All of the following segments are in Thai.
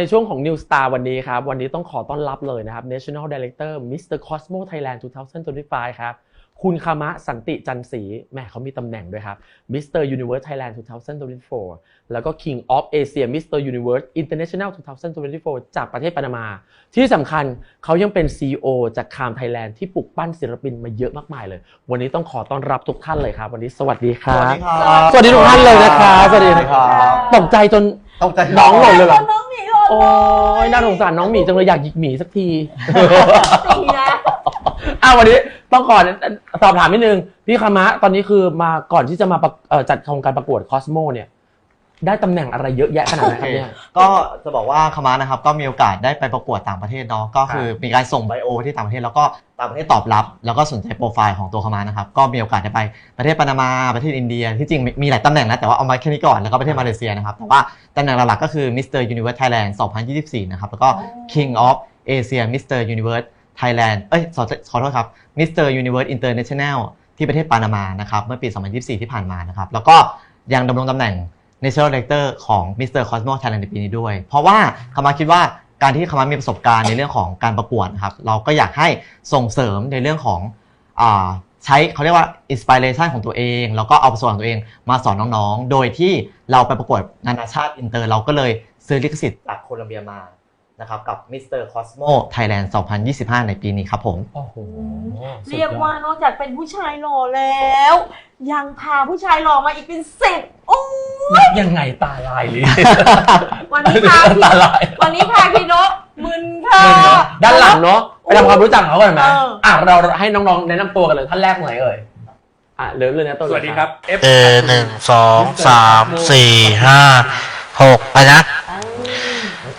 ในช่วงของ New Star วันนี้ครับ วันนี้ต้องขอต้อนรับเลยนะครับ National Director Mr. Cosmo Thailand 2025 ครับ คุณคามะสันติจันทร์ศรีแหมเขามีตำแหน่งด้วยครับ Mr. Universe Thailand 2024 แล้วก็ King of Asia Mr. Universe International 2024 จากประเทศปานามา ที่สำคัญเขายังเป็น CEO จากคาม Thailand ที่ปลุกปั้นศิลปินมาเยอะมากมายเลย วันนี้ต้องขอต้อนรับทุกท่านเลยครับ วันนี้สวัสดีคสรัวัสบดีครับ สวัสดีทุกท่านเลยนะครับ สวัสดีนะครับ ตกใจจนต้องใจน้องหล่นเลยเหรอน้องหมีหล่น โอ้ยน่าสงสารน้องหมีจังเลยอยากหยิกหมีสักทีจริงนะอ้าววันนี้ต้องขอสอบถามนิดนึงพี่คามะตอนนี้คือมาก่อนที่จะมาประเอ่อจัดโครงการประกวดคอสโมเนี่ย ได้ตำแหน่งอะไรเยอะแยะขนาดไหนครับเนี่ย ก็จะบอกว่าคามานะครับ ก็มีโอกาสได้ไปประกวดต่างประเทศเนาะก็คือมีการส่งไบโอไปที่ต่างประเทศแล้วก็ต่างประเทศตอบรับ แล้วก็สนใจโปรไฟล์ของตัวคามานะครับ ก็มีโอกาสได้ไปประเทศปานามาประเทศอินเดีย ที่จริงมีมีหลายตำแหน่งนะแต่ว่าเอามาแค่นี้ก่อนแล้วก็ประเทศมาเลเซียนะครับแต่ว่าตำแหน่งหลักๆก็คือ Mr. Universe Thailand 2024 นะครับแล้วก็ King of Asia Mr. Universe Thailand เอ้ยขอขอโทษครับ Mr. Universe International ที่ประเทศปานามานะครับเมื่อปี 2024 ที่ผ่านมานะครับแล้วก็ยังดำรงตำแหน่ง National Director ของ Mr. Cosmo Thailand ในปีนี้ด้วย เพราะว่าคามาคิดว่าการที่คามามีประสบการณ์ในเรื่องของการประกวดนะครับ เราก็อยากให้ส่งเสริมในเรื่องของอใช้เขาเรียกว่าอินสปิเรชันของตัวเอง แล้วก็เอาประสบการณ์ตัวเองมาสอนน้องๆ โดยที่เราไปประกวดนานาชาติอินเตอร์ เราก็เลยซื้อลิขสิทธิ์จากโคลัมเบียมา นะครับกับ Mr. Cosmo Thailand 2025 ในปีนี้ครับผมโอ้โหสุดอดเรียกว่านอกจากเป็นผู้ชายหล่อแล้ว ยังพาผู้ชายหล่อมาอีกเป็นสิบโอ้ยยังไงตาลายเลยวันนี้พาพี่ตาลายวันนี้พาพี่นกมึนค่ะด้านหลังเนาะไปทำความรู้จักเขาก่อนไหมเอออะเราให้น้องๆแนะนำตัวกันเลยท่านแรกไหนเอ่ยอะเริ่มเลยนะตัวสวัสดีครับ F เอหนึ่งสองสามสี่ห้าหกไปนะ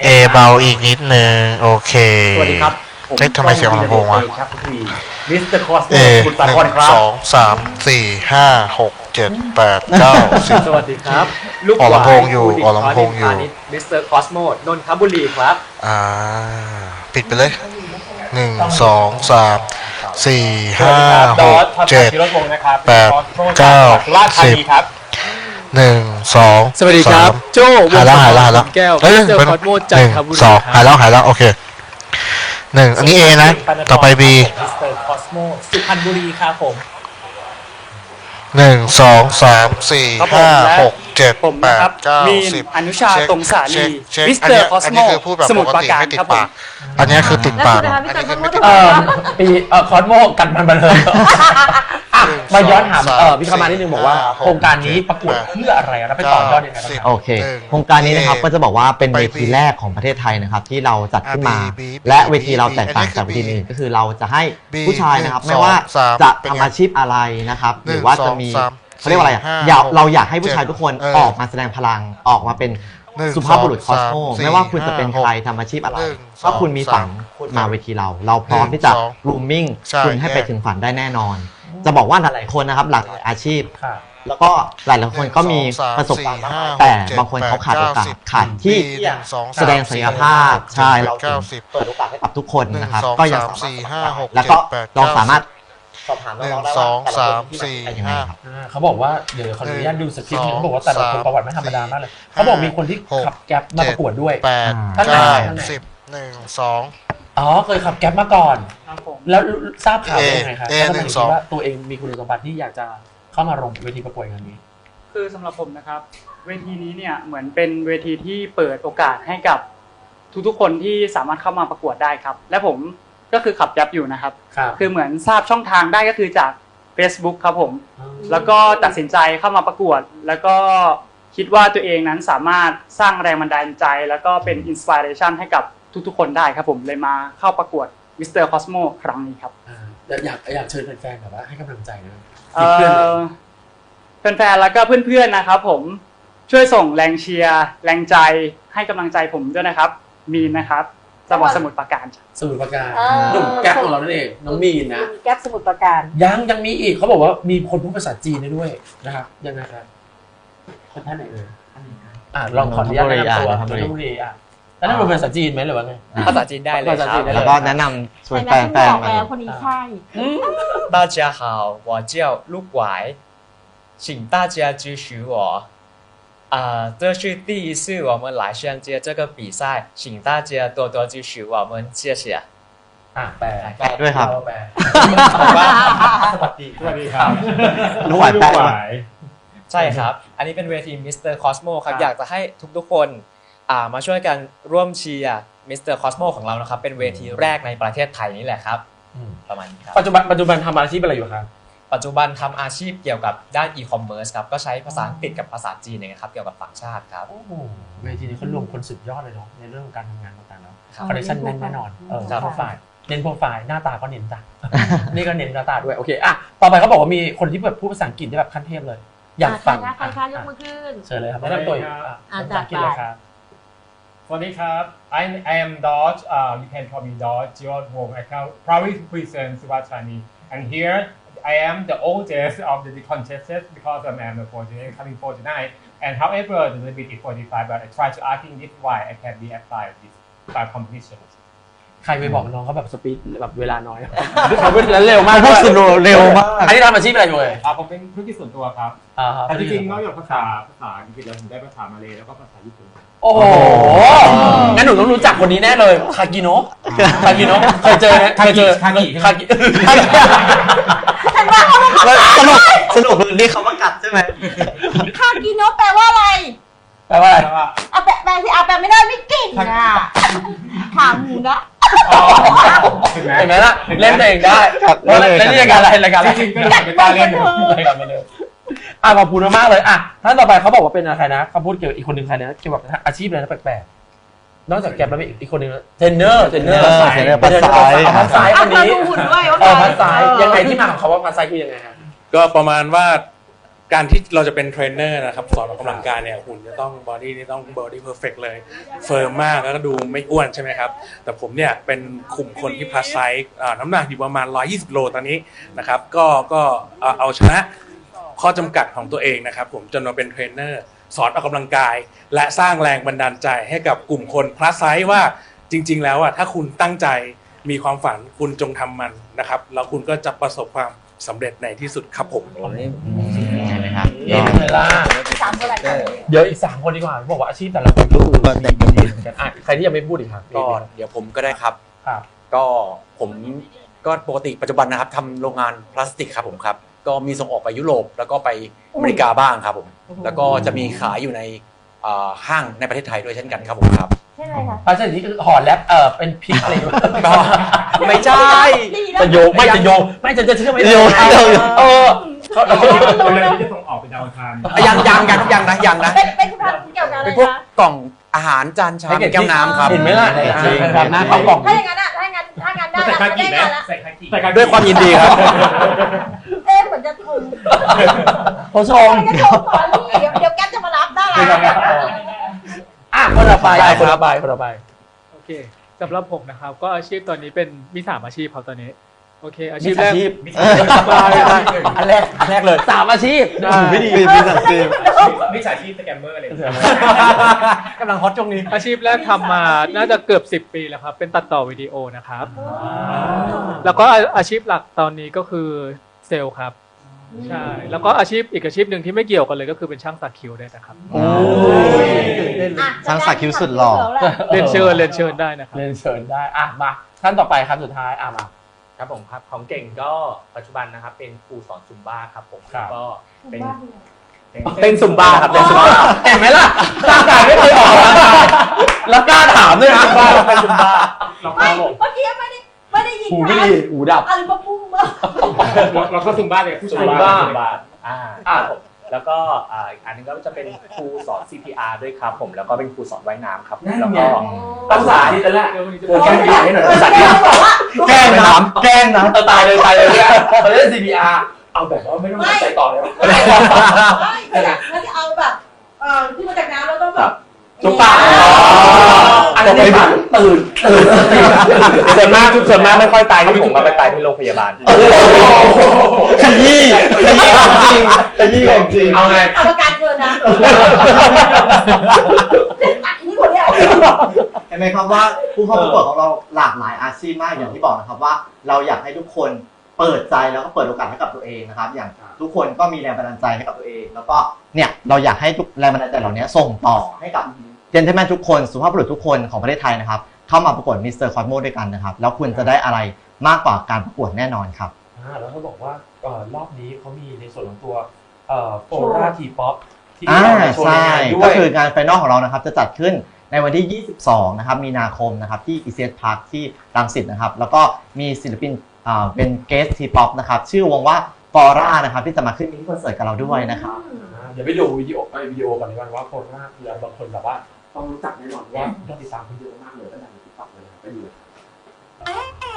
เอเบาอีกนิดนึงโอเคสวัสดีครับผมเอ๊ะทำไมเสียงลำโพงวะครับพี่มิสเตอร์คอสโมเอคุณหสานึ่คอนงครับสองสามสี่ห้าหกเจ็ดแปดเก้าสิบสวัสดีครับ ลูกออกลำโพงอยู่หวายออกลำโพงอยู่มิสเตอร์คอสโมนนทบุรีครับ อ่า ปิดไปเลยหนึ่งสองสามสี่ห้าดหอกสพัฒเจ็นาดชิรพงศ์นะครับแปด Cosmo เก้าจากราชธาสินีบครับ หนึ่งสองสวัสดีครับามโจ้วงหายแล้วหายแล้วหายแล้วแก้วเอ้ยมิสเตอร์เป็นคอสโมหจันนึ่งทบุรีสองคหารับยแล้วหายแล้วโอเคหนึ่งอันนี้เอนะ ต่อไปบีมิสเตอร์คอสโมสุพรรณบุรีครับผมหนึ่งสองสามสี่ครับผมห้าและหกเจ็ดผมแปนะดครับเก้ามีนสิบอนุชาเช็คตรงสาลีเช็คเช็คมิสเตอร์นนี้คอสนโมนี้คือพูดแบบสมุทรปกปราติการไม่ติดครับผมปากอันนี้คือติดแล้วปากคุณนะคะมิสอันเตอนี้ร์คคืออสไม่โมติดทำปากไมคะปีเอ่อคอสโมกัดมันมาเลย อะมาย้อนถามเออพี่คามานิดนึงบอกว่าห้าหกโครงการนี้ประกวดแปดเพื่ออะไรแล้วไปต่อยอดยังไงบ้างครับ โอเคหนึ่งโครงการนี้นะครับเอก็จะบอกว่าเป็นไปเวทีบีแรกของประเทศไทยนะครับที่เราจัดขึ้นมาอะบีบีและบีเวทีเราแตกต่างอันนี้คือจากเวทีบีอื่นก็คือเราจะให้บีผู้ชายนะครับหนึ่ไม่งว่าสองสามจะเป็นไงทำอาชีพอะไรนะครับหนึ่หงรือว่าจะมีสองสามเขาเรียกว่าอะไรอะสี่ห้าอยากหกเราอยากให้ผู้ชายเจ็ดทุกคนเออออกมาแสดงพลังออกมาเป็นหนึ่งสุภาพบุรุษคสอองสโมสามไม่ว่าคุณจะเป็นสี่ใครห้าทำอาชีพอะไรหนึ่งถ้าคุณมีฝันสองคุณมาเวทีเรา เราพร้อมหนึ่งที่จะสองรูมมิ่งใช่คุณให้ไปแยกถึงฝันได้แน่นอน จะบอกว่าหลายๆคนนะครับ หลากหลายอาชีพ ค่ะ แล้วก็หลายๆคนก็มีประสบการณ์มากมายแต่บางคนเขาขาดโอกาสขาดที่แสดงศักยภาพใช่เราถึเก้างสิบเปิดโอกาสให้กับทุกคนหนึ่งนะครับสองก็ยังสามสามารถสี่ห้าหกแล้วก็เจ็ดแปดเราเก้าสามารถสิบสอบถามหนึ่งน้องๆได้สว่าองแต่ละสามคนที่สี่เป็นยังไงครับ อ่าเขาบอกว่าเดี๋ยวขออนุญาตดูสคริปต์นี้สองเขาบอกว่าแต่ละคนสามประวัติไม่ธรรมดามากเลยสี่เขาบอกมีคนที่หกขับแก๊ปมาประกวดด้วย แปดท่านไหนเก้าท่านไหน สิบหนึ่งสอง อ๋อเคยขับแก๊ปมาก่อน ครับผมแล้วทราบข่าวได้ยังไงครับเอแล้วทำไมหนึ่งถึงสองคิดว่าตัวเองมีคุณสมบัติที่อยากจะเข้ามาลงเวทีประกวดงานนี้ คือสำหรับผมนะครับ เวทีนี้เนี่ยเหมือนเป็นเวทีที่เปิดโอกาสให้กับทุกๆคนที่สามารถเข้ามาประกวดได้ครับ และผมก็คือขับยับอยู่นะครับ ครับ คือเหมือนทราบช่องทางได้ก็คือจาก Facebook ครับผม แล้วก็ตัดสินใจเข้ามาประกวด แล้วก็คิดว่าตัวเองนั้นสามารถสร้างแรงบันดาลใจ แล้วก็เป็นอินสปิเรชันให้กับ ทุกๆ คนได้ครับผมเลยมาเข้าประกวด Mr. Cosmo ครั้งนี้ครับอ่าอยากอยากเชิญแฟนๆแบบว่าให้กำลังใจนะเอ่อแฟนๆแล้วก็เพื่อนๆนะครับผมช่วยส่งแรงเชียร์แรงใจให้กำลังใจผมด้วยนะครับ มีนนะครับจังหวัดสมุทรปราการจ้ะสมุทรปราการอ่า หนุ่มแก๊ปของเรานั่นเองน้องมีนนะมีแก๊ปสมุทรปราการ ยังยังมีอีกเขาบอกว่ามีคนพูดภาษาจีนได้ด้วยนะครับยังไงครับคนท่านไหนเอ่ยอ่าลองขออนุญาตแนะนำตัวนนนนททบุบุรีรีอะ แล้วนั่นเป็นภาษาจีนไหมหรือว่าไง ภาษาจีนได้เลย ภาษา ค จี รั น บ ได้ แล้วก็แนะนำชวน แต่ แฟ นั้น น คุณ ๆ บอก มา แล้วคนนี้ใช่ 大家好我叫陆拐请大家支持我 啊，这是第一次我们来上届这个比赛，请大家多多支持我们，谢谢。 อ่ะแปล แปลด้วยครับ แปล บอกว่า สวัสดี สวัสดีครับ รู้ไหวแปลด้วย ใช่ครับ อันนี้เป็นเวทีมิสเตอร์คอสโมครับ ครับ อยากจะให้ทุกๆคนอ่า มาช่วยกันร่วมเชียร์มิสเตอร์คอสโมของเรานะครับ เป็นเวทีแรกในประเทศไทยนี่แหละครับอืมประมาณนี้ครับปัจจุบันปัจจุบันทำอาชีพอะไรอยู่ครับปัจจุบันทำอาชีพเกี่ยวกับด้านอีคอมเมิร์ซครับก็ใช้ภาษาอังกฤษกับภาษาจีนนะครับ เกี่ยวกับต่างชาติครับโอ้โหเวทีนี้เขารวมคนสุดยอดเลยเนาะในเรื่องของการทำงานต่างๆเนาะครับคอนเนคชั่นแน่นแน่นอนเออครับโปรไฟล์เน้นโปรไฟล์หน้าตาก็เน้นจ้ะนี่ก็เน้นหน้าตาด้วยโอเคอะต่อไปเขาบอกว่ามีคนที่แบบพูดภาษาอังกฤษได้แบบขั้นเทพเลย อยากฟังใครคะใครคะยกมือขึ้นเชิญเลยครับแนะนำตัวอีกอะอะภาษาอังกฤษเลยครับ Swadikap. I, I am Dodge. Uh, you can call me Dodge, your home account, proudly to present Chinese. And here I am the oldest of the, contestants because I'm, I'm 49, coming 49. And however, the limit is 45, but I try to argue this why I can be applied this by. ใครไปบอกน้องเขาแบบสปีดแบบเวลาน้อย เขาเป็นเร็วมากพูดสโลว์เร็วมาก อันนี้ทำอาชีพอะไรอยู่เลยอ่าผมเป็นธุรกิจส่วนตัวครับ อ่าครับแต่จริงๆนอกจากภาษาภาษาอังกฤษแล้วผมได้ภาษามาเลยแล้วก็ภาษาญี่ปุ่น โอ้โห งั้นหนูต้องรู้จักคนนี้แน่เลยคากิโนะคากิโนะเคยเจอไหมเคยเจอคากิคากิแล้วสรุปสรุปคือนี่เขามากัดใช่ไหมคากิโนะแปลว่าอะไรแปลว่าอะไรแล้วว่าเอาแปลแปลสิเอาแปลไม่ได้ไม่เก่งอะขาหมูนะ เห็นไหมเห็นไหมล่ะเล่นตัวเองได้ครับแล้วเล่นได้เลยรายการอะไรรายการอะไรจริงๆก็เลยเป็นตาเล่นอยู่ รายการมาเลยอะขอบคุณมากๆเลยอะท่านต่อไปเขาบอกว่าเป็นอะไรนะเขาพูดเกี่ยวกับอีกคนหนึ่งใครนะเกี่ยวกับอาชีพอะไรนะแปลกๆนอกจากแกมแล้วมีอีกคนหนึ่งนะเทรนเนอร์เทรนเนอร์เทรนเนอร์พัดซ้ายเอาพัดซ้ายคนนี้เอาดูหุ่นด้วยว่าเออพัดซ้ายยังไงที่มาของเขาว่าพัดซ้ายคือยังไงฮะ ก็ประมาณว่า การที่เราจะเป็นเทรนเนอร์นะครับสอนออกกำลังกายเนี่ยหุ่นจะต้องบอดี้นี่ต้องบอดี้เพอร์เฟกเลยเฟิร์มมากแล้วก็ดูไม่อ้วนใช่ไหมครับ แต่ผมเนี่ยเป็นกลุ่มคนที่พลัสไซส์อ่าน้ำหนักอยู่ประมาณ 120 โลตอนนี้นะครับ ก็ก็เอาเอาชนะข้อจำกัดของตัวเองนะครับ ผมจนมาเป็นเทรนเนอร์สอนออกกำลังกาย และสร้างแรงบันดาลใจให้กับกลุ่มคนพลัสไซส์ว่าจริง ๆ แล้วอะถ้าคุณตั้งใจมีความฝันคุณจงทำมันนะครับ แล้วคุณก็จะประสบความสำเร็จในที่สุดครับผมใช่ไหม ครับเห็นเลยล่ะสามคนอะไรกันเดี๋ยวอีกสามคนดีกว่าบอกว่าอาชีพแต่ละคนก็คือแต่งกันดีเหมือนกันอะใครที่ยังไม่พูดอีกครับก็เดี๋ยวผมก็ได้ครับครับก็ผมก็ปกติปัจจุบันนะครับทำโรงงานพลาสติกครับผมครับ ก็มีส่งออกไปยุโรปแล้วก็ไปอเมริกาบ้างครับผม แล้วก็จะมีขายอยู่ในอ่าห้างในประเทศไทยด้วยเช่นกันครับผมครับใช่ไหมคะอาชีพนี้คือห่อแรปเออเป็นพริกอะไรอยู่ก็ไม่ใช่ดีนะจะโยงไม่จะโยงไม่จะจะเชื่อไม่โยงได้โยงเออ เขาเราเลยที่จะส่งออกไปดาวอังคารยังยังยังยังนะยังนะเป็นเป็นคุณพันเกี่ยวกับอะไรเป็นพวกคะกล่องอาหารจานชามแก้วน้ำครับเห็นไหมล่ะจริงครับหน้าเขากล่อง ถ้าอย่างนั้นอะถ้าอย่างนั้นถ้าอย่างนั้นได้ใส่คากิได้ไหมงานละใส่คากิด้วยความยินดีครับ เอ๊ะเหมือนจะถูกเขาชมเหมือนจะถูกก่อนนี่เดี๋ยวเดี๋ยวแก๊ปจะมารับได้ละอะคนต่อไปอะคนต่อไปคนต่อไปโอเคสำหรับผมนะครับ ก็อาชีพตอนนี้เป็นมีสามอาชีพครับตอนนี้ โอเคอาชีมิพจแรฉากชีพอันแรกอันแรกเลยสามอาชีพไม่ดีมีสักทีมิจฉาชีพสแกมเมอร์อะไรกำลังฮอตช่วงนี้ อาชีพแรกทำมาน่าจะเกือบ 10 ปีแล้วครับ เป็นตัดต่อวิดีโอนะครับ แล้วก็อาอาชีพหลักตอนนี้ก็คือเซลล์ครับ ใช่ แล้วก็อาชีพอีกอาชีพหนึ่งที่ไม่เกี่ยวกันเลยก็คือเป็นช่างสักคิ้วด้วยนะครับ โอ้ยอะสร้างสักคิ้วสุดหล่อเรียนเชิญเรียนเชิญได้นะครับ เรียนเชิญได้อะมาท่านต่อไปครับสุดท้ายอะมา ครับผมครับของเก่งก็ปัจจุบันนะครับ เป็นครูสอนซุมบ้าครับผมครับ แล้วก็เป็น เต้นซุมบ้าครับเต้นซุมบ้าเห็นไหมล่ะร่างกายไม่เคยออกกำลังกายแล้วกล้าถามด้วยนะว่าเราเป็นจุมบ้าไม่เมื่อกี้ไม่ได้ไม่ได้ยินหูไม่ดีหูดับ อะไรมาปุ้มมา เราก็ซุมบ้าเลยผู้ชายซุมบ้าซุมบ้าอ่าอ่าครับผม แล้วก็อ่าอีกอันหนึงก็จะเป็นครูสอน CPR ด้วยครับผมแล้วก็เป็นครูสอนว่ายน้ำครับแล้วก็ต้องสาธิตแล้วแหละโอ้ยแก้ให้หน่อยแสดงบอกว่าแกล้งน้ำแกล้งน้ำ เออตายเลยตายเลยเนี่ยเขาเล่น CPR เอาแบบว่าไม่ต้องใจต่อเลย ไม่ไม่อยากเราจะเอาแบบเอ่อที่มาจากน้ำแล้วต้องแบบ จุกปากอันนี้ฝันตื่นตื่นตื่นส่วนมากส่วนมากไม่ค่อยตายที่ผมก็ไปตายที่โรงพยาบาลขยี้ขยี้ของจริงขยี้ของจริงเอาไงเอาประกันเกินนะอันนี้คนเนี้ยเห็นไหมครับว่าผู้เข้าประกวดของเราหลากหลายอาชีพมากอย่างที่บอกนะครับว่า เราอยากให้ทุกคนเปิดใจแล้วก็เปิดโอกาสให้กับตัวเองนะครับ อย่างทุกคนก็มีแรงบันดาลใจให้กับตัวเอง แล้วก็เนี่ยเราอยากให้ทุกแรงบันดาลใจเหล่านี้ส่งต่อให้กับ เจนเทลแมนทุกคนสุภาพบุรุษทุกคนของประเทศไทยนะครับ เข้ามาประกวดมิสเตอร์คอสโมด้วยกันนะครับ แล้วคุณจะได้อะไรมากกว่าการประกวดแน่นอนครับ อ่าแล้วเขาบอกว่าเอ่อรอบนี้เขามีในส่วนของตัวโฟราทีป๊อปที่อ่าเอามาโชว์ในใช่งานด้วก็ยคืองานไฟนอลของเรานะครับ จะจัดขึ้นในวันที่ 22 นะครับ มีนาคมนะครับ ที่อีเซียพาร์คที่รังสิตนะครับ แล้วก็มีศิลปินอ่าเป็นเกสทีป๊อปนะครับ ชื่อวงว่าฟอร่านะครับ ที่จะมาขึ้นมินิคอนเสิร์ตกับเราด้วยนะครับ อ่าเดี๋ยวไปดูวิดีโอไปวิดีโอก่อนดีกว่าว่าโฟราคือบางคนแบบว่า ต้องรู้จักแน่นอนว่าต้องติดตามคนเยอะมากเลยตั้งแต่ติ๊กต็อกเลยไปดูเลย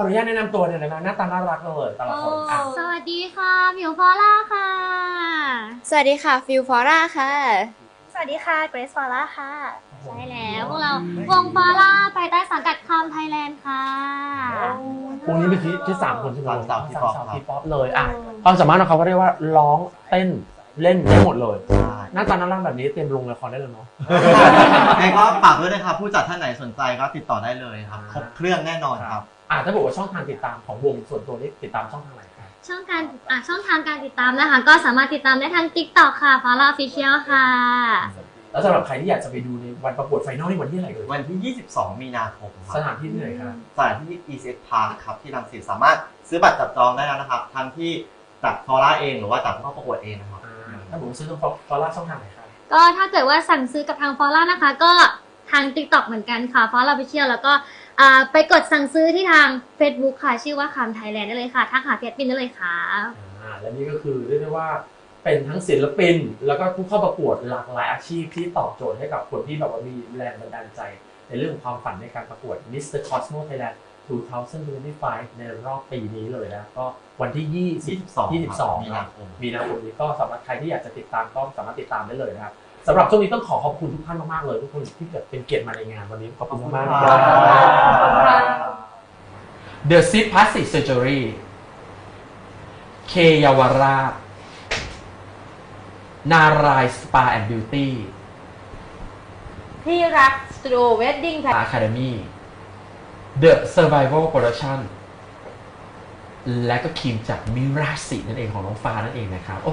ออนุญาตแนะนำตัวหน่อยนะหน้าตาน่ารักเลยแต่ละคนอะสวัสดีค่ะหมิวฟอร่าค่ะ สวัสดีค่ะ ฟิลฟอร่าค่ะ สวัสดีค่ะ เกรซฟอร่าค่ะ ใช่แล้วพวกเราวงฟอร่าภายใต้สังกัดคามไทยแลนด์ค่ะวงนี้เป็นที่ที่สามคนใช่ไหมสามสาวทีป๊อป สามครับทีป๊อปเลยอะความสามารถของเขาก็เรียกว่าร้องเต้นเล่นได้หมดเลยใช่หน้าตาน่ารักแบบนี้เตรียมลงละครได้เลยเนาะยังไงก็ฝากด้วยนะครับผู้จัดท่านไหนสนใจก็ติดต่อได้เลยครับครบเครื่องแน่นอนครับ อะถ้าบอกว่าช่องทางติดตามของวงส่วนตัวนี้ติดตามช่องทางไหนครับช่องการอะช่องทางการติดตามนะคะ ก็สามารถติดตามได้ทาง TikTok ค่ะฟอร่าออฟฟิเชียลค่ะ แล้วสำหรับใครที่อยากจะไปดูในวันประกวดไฟนอลในวันที่อะไหรเอ่ยวันที่ 22 มีนาคมครับสถานที่ที่ไหนครับสถานที่ e c Park ครับที่รังสิตสามารถซื้อบัตรจับจองได้แล้วนะครับทั้งที่จากฟอร่าเองหรือว่าจากผู้เข้าประกวดเองนะครับถ้าผมซื้อตรงฟอร่าช่องทางไหนครับก็ถ้าเกิดว่าสั่งซื้อกับทางฟอร่านะคะ ก็ทาง TikTok เหมือนกันค่ะฟอร่าออฟฟิเชียลแล้วก็อ่า ไปกดสั่งซื้อที่ทาง Facebook ค่ะ ชื่อว่าคามไทยแลนด์ได้เลยค่ะทักหาเพียรปินได้เลยค่ะ อ่าและนี่ก็คือเรียกได้ว่าเป็นทั้งศิลปิน แล้วก็ผู้เข้าประกวดหลากหลายอาชีพที่ตอบโจทย์ให้กับคนที่แบบว่ามีแรงบันดาลใจ ในเรื่องของความฝันในการประกวด Mr. Cosmo Thailand 2025 ในรอบปีนี้เลยนะ ก็วันที่ 20 22 22มีนาคมมีนาคมนี้ก็สำหรับใครที่อยากจะติดตามก็สามารถติดตามได้เลยนะครับ สำหรับช่วงนี้ต้องขอขอบคุณทุกท่านมากๆเลย ทุกคนที่เกิดเป็นเกียรติมาในงานวันนี้ขอบคุณมากๆครับ The Zip Plastic Surgery เคเยาวราช นารายสปาแอนด์บิวตี้ที่รักสตูดิโอเวดดิ้งอะคาเดมี The Survival Production และก็ครีมจากมิราสินั่นเองของน้องฟ้านั่นเองนะครับโอ้